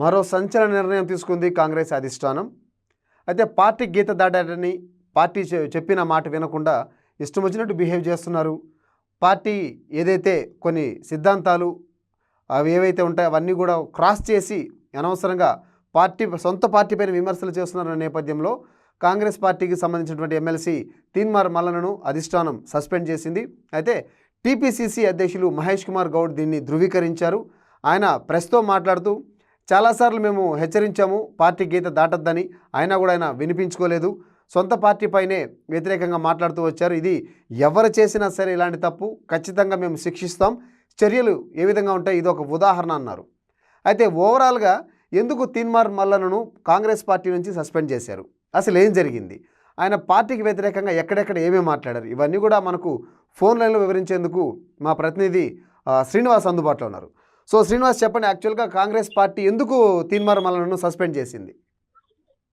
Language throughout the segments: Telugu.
మరో సంచలన నిర్ణయం తీసుకుంది కాంగ్రెస్ అధిష్టానం. అయితే పార్టీ గీత దాటారని పార్టీ చెప్పిన మాట వినకుండా ఇష్టం వచ్చినట్టు బిహేవ్ చేస్తున్నారు. పార్టీ ఏదైతే కొన్ని సిద్ధాంతాలు అవి ఏవైతే ఉంటాయో అవన్నీ కూడా క్రాస్ చేసి అనవసరంగా పార్టీ సొంత పార్టీ పైన విమర్శలు చేస్తున్నారు నేపథ్యంలో కాంగ్రెస్ పార్టీకి సంబంధించినటువంటి ఎమ్మెల్సీ తీన్మార్ మల్లనను అధిష్టానం సస్పెండ్ చేసింది. అయితే టీపీసీసీ అధ్యక్షులు మహేష్ కుమార్ గౌడ్ దీన్ని ధృవీకరించారు. ఆయన ప్రెస్తో మాట్లాడుతూ చాలాసార్లు మేము హెచ్చరించాము పార్టీ గీత దాటద్దని. అయినా కూడా ఆయన వినిపించుకోలేదు. సొంత పార్టీపైనే వ్యతిరేకంగా మాట్లాడుతూ వచ్చారు. ఇది ఎవరు చేసినా సరే ఇలాంటి తప్పు ఖచ్చితంగా మేము శిక్షిస్తాం. చర్యలు ఏ విధంగా ఉంటాయి? ఇది ఒక ఉదాహరణ అన్నారు. అయితే ఓవరాల్గా ఎందుకు తీన్మార్ మల్లనను కాంగ్రెస్ పార్టీ నుంచి సస్పెండ్ చేశారు? అసలు ఏం జరిగింది? ఆయన పార్టీకి వ్యతిరేకంగా ఎక్కడెక్కడ ఏమేమి మాట్లాడారు? ఇవన్నీ కూడా మనకు ఫోన్ లైన్లో వివరించేందుకు మా ప్రతినిధి శ్రీనివాస్ అందుబాటులో ఉన్నారు. సో శ్రీనివాస్ చెప్పండి యాక్చువల్గా కాంగ్రెస్ పార్టీ ఎందుకు తీన్మార్ మల్లనను సస్పెండ్ చేసింది?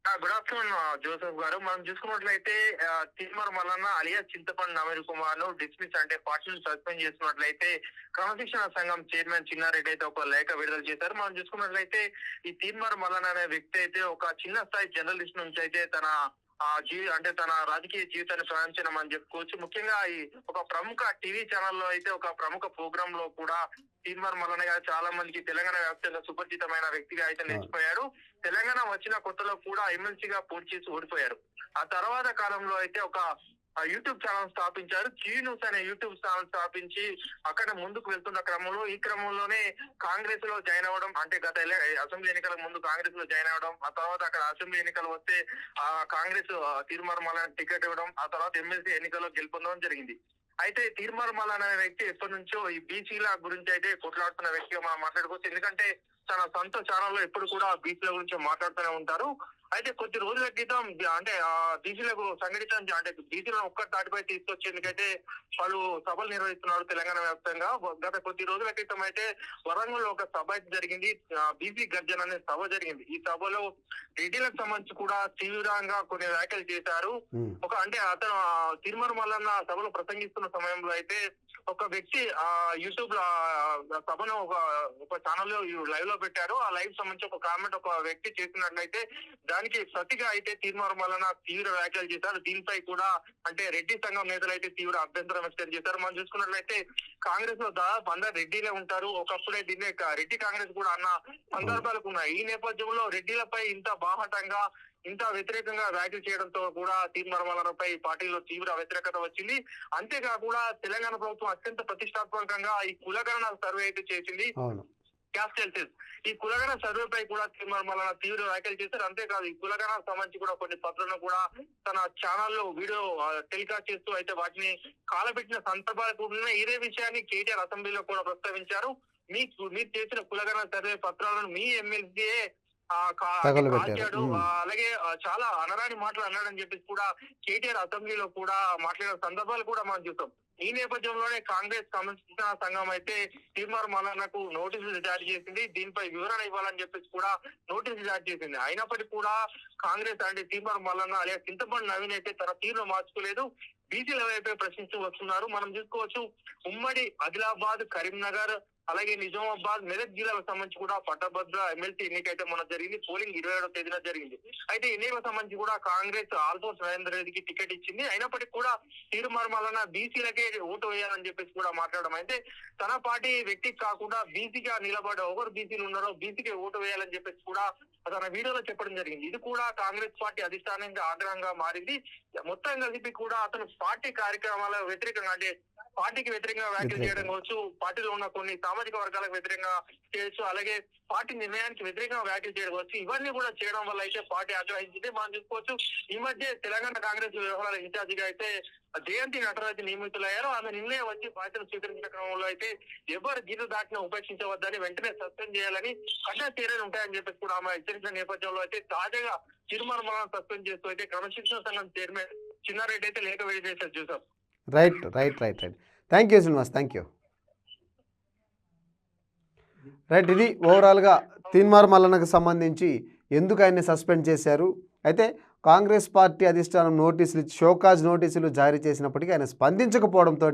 గుడ్ ఆఫ్టర్నూన్ జోసెఫ్ గారు. మనం చూసుకున్నట్లయితే ఆ, మల్లన్న అలియా చింతపండు నవీన్ కుమార్ను డిస్మిస్ అంటే పార్టీని సస్పెండ్ చేసినట్లయితే క్రమశిక్షణ సంఘం చైర్మన్ చిన్నారెడ్డి అయితే ఒక లేఖ విడుదల చేశారు. మనం చూసుకున్నట్లయితే ఈ తీన్మార్ మల్లన్న అనే వ్యక్తి అయితే ఒక చిన్న స్థాయి జర్నలిస్ట్ నుంచి అయితే తన ఆ జీవి అంటే తన రాజకీయ జీవితాన్ని ప్రయాణించడం అని చెప్పుకోవచ్చు. ముఖ్యంగా ఈ ఒక ప్రముఖ టీవీ ఛానల్లో అయితే ఒక ప్రముఖ ప్రోగ్రామ్లో కూడా తీన్మార్ మల్లన్న గారు చాలా మందికి తెలంగాణ వ్యాప్తంగా సుపరిచితమైన వ్యక్తిగా అయితే నిలిచిపోయారు. తెలంగాణ వచ్చిన కొత్తలో కూడా ఎమ్మెల్సీగా పోటీ చేసి ఓడిపోయారు. ఆ తర్వాత కాలంలో అయితే ఒక యూట్యూబ్ ఛానల్ స్థాపించారు. జీ న్యూస్ అనే యూట్యూబ్ ఛానల్ స్థాపించి అక్కడ ముందుకు వెళ్తున్న క్రమంలో ఈ క్రమంలోనే కాంగ్రెస్లో జాయిన్ అవ్వడం అంటే గత అసెంబ్లీ ఎన్నికల ముందు కాంగ్రెస్లో జాయిన్ అవ్వడం ఆ తర్వాత అక్కడ అసెంబ్లీ ఎన్నికలు వస్తే ఆ కాంగ్రెస్ తీర్మార్మల టికెట్ ఇవ్వడం ఆ తర్వాత ఎమ్మెల్సీ ఎన్నికల్లో గెలుపొందడం జరిగింది. అయితే తీర్మార్మల అనే వ్యక్తి ఎప్పటి నుంచో ఈ బీసీల గురించి అయితే కొట్లాడుతున్న వ్యక్తిగా మనం మాట్లాడుకోవచ్చు. ఎందుకంటే తన సొంత ఛానల్లో ఎప్పుడు కూడా బీసీల గురించి మాట్లాడుతూనే ఉంటారు. అయితే కొద్ది రోజుల క్రితం అంటే ఆ బీసీలకు సంఘటితం అంటే బీసీలను ఒక్క తాటిపై తీసుకొచ్చేందుకైతే పలు సభలు నిర్వహిస్తున్నారు తెలంగాణ వ్యాప్తంగా. గత కొద్ది రోజుల క్రితం అయితే వరంగల్లో ఒక సభ అయితే జరిగింది. బీసీ గర్జన అనే సభ జరిగింది. ఈ సభలో రెడ్డిలకు సంబంధించి కూడా తీవ్రంగా కొన్ని వ్యాఖ్యలు చేశారు. ఒక అంటే అతను తిరుమల మల్లన్న సభలో ప్రసంగిస్తున్న సమయంలో అయితే ఒక వ్యక్తి ఆ యూట్యూబ్లో సభను ఒక ఒక ఛానల్లో లైవ్లో పెట్టారు. ఆ లైవ్ సంబంధించి ఒక కామెంట్ ఒక వ్యక్తి చేసినట్లయితే దానికి సతిగా అయితే తీర్మానం వలన తీవ్ర వ్యాఖ్యలు చేశారు. దీనిపై కూడా అంటే రెడ్డి సంఘం నేతలు అయితే తీవ్ర అభ్యంతరం వ్యక్తం చేశారు. మనం చూసుకున్నట్లయితే కాంగ్రెస్లో దాదాపు అందరు రెడ్డిలే ఉంటారు. ఒకప్పుడే దీన్ని రెడ్డి కాంగ్రెస్ కూడా అన్న సందర్భాలకు ఉన్నాయి. ఈ నేపథ్యంలో రెడ్డిలపై ఇంత బాహటంగా ఇంత వ్యతిరేకంగా వ్యాఖ్యలు చేయడంతో కూడా తీర్మానాలపై పార్టీలో తీవ్ర వ్యతిరేకత వచ్చింది. అంతేకాకుండా తెలంగాణ ప్రభుత్వం అత్యంత ప్రతిష్టాత్మకంగా ఈ కులగణన సర్వే అయితే చేసింది. క్యాస్ట్ సెన్సెస్ ఈ కులగణ సర్వేపై కూడా తీర్మానాల తీవ్ర వ్యాఖ్యలు చేశారు. అంతేకాదు ఈ కులగణ సంబంధించి కూడా కొన్ని పత్రాలను కూడా తన ఛానల్లో వీడియో టెలికాస్ట్ చేస్తూ అయితే వాటిని కాలబెట్టిన సందర్భాలు. ఇదే విషయాన్ని కేటీఆర్ అసెంబ్లీలో కూడా ప్రస్తావించారు. మీకు మీరు చేసిన కులగణ సర్వే పత్రాలను మీ ఎమ్మెల్సీ తగలబెట్టారు. కాల్చాడు. అలాగే చాలా అనరాని మాటలు అన్నాడని చెప్పేసి కూడా కేటీఆర్ అసెంబ్లీలో కూడా మాట్లాడిన సందర్భాలు కూడా మనం చూస్తాం ఈ నేపథ్యంలోనే కాంగ్రెస్ సంబంధించిన సంఘం అయితే తీర్మార్ మల్లన్నకు నోటీసులు జారీ చేసింది. దీనిపై వివరణ ఇవ్వాలని చెప్పేసి కూడా నోటీసులు జారీ చేసింది. అయినప్పటికీ కూడా కాంగ్రెస్ అంటే తీర్మార్ మల్లన్న అలాగే చింతపండి నవీన్ అయితే తన తీరును మార్చుకోలేదు. బీసీల వైపే ప్రశ్నిస్తూ వస్తున్నారు. మనం చూసుకోవచ్చు ఉమ్మడి ఆదిలాబాద్ కరీంనగర్ అలాగే నిజామాబాద్ మెదక్ జిల్లాలకు సంబంధించి కూడా పట్టభద్ర ఎమ్మెల్సీ ఎన్నికైతే మొన్న జరిగింది పోలింగ్ ఇరవై ఏడో తేదీన జరిగింది. అయితే ఎన్నికలకు సంబంధించి కూడా కాంగ్రెస్ ఆల్ఫోన్స్ నరేంద్ర రెడ్డికి టికెట్ ఇచ్చింది. అయినప్పటికీ కూడా తీర్మార్మలన బీసీలకే ఓటు వేయాలని చెప్పేసి కూడా మాట్లాడడం. అయితే తన పార్టీ వ్యక్తికి కాకుండా బీసీగా నిలబడే ఒకరు బీసీలు ఉన్నారో బీసీకి ఓటు వేయాలని చెప్పేసి కూడా తన వీడియోలో చెప్పడం జరిగింది. ఇది కూడా కాంగ్రెస్ పార్టీ అధిష్టానంగా ఆగ్రహంగా మారింది. మొత్తం కలిపి కూడా అతను పార్టీ కార్యక్రమాల వ్యతిరేకంగా అంటే పార్టీకి వ్యతిరేకంగా వ్యాఖ్యలు చేయడం కావచ్చు పార్టీలో ఉన్న కొన్ని సామాజిక వర్గాలకు వ్యతిరేకంగా చేయొచ్చు అలాగే పార్టీ నిర్ణయానికి వ్యతిరేకంగా వ్యాఖ్యలు చేయడం కావచ్చు. ఇవన్నీ కూడా చేయడం వల్ల అయితే పార్టీ ఆగ్రహించింది మనం చూసుకోవచ్చు ఈ మధ్య తెలంగాణ కాంగ్రెస్ వ్యవహారాల ఇన్ఛార్జిగా అయితే జయంతి నటరాజు నియమితులయ్యారు. ఆమె నిర్ణయం వచ్చి బాధ్యతలు స్వీకరించిన క్రమంలో అయితే ఎవరు గీత దాటిన ఉపేక్షించవద్దని వెంటనే సస్పెండ్ చేయాలని కఠిన చర్యలు ఉంటాయని చెప్పేసి కూడా ఆమె హెచ్చరించిన నేపథ్యంలో అయితే తాజాగా తీర్మానం సస్పెండ్ చేస్తూ అయితే క్రమశిక్షణ సంఘం చైర్మన్ చిన్నారెడ్డి అయితే లేఖ వేసేసారు చూసాం. Right right right right thank you Srinivas thank you right ఇది ఓవరాల్గా తీన్మార్ మల్లన్నకు సంబంధించి ఎందుకు ఆయన్ని సస్పెండ్ చేశారు? అయితే కాంగ్రెస్ పార్టీ అధిష్టానం నోటీసులు షోకాజ్ నోటీసులు జారీ చేసినప్పటికీ ఆయన స్పందించకపోవడంతో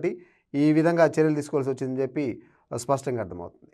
ఈ విధంగా చర్యలు తీసుకోవాల్సి వచ్చిందని చెప్పి స్పష్టంగా అర్థమవుతుంది.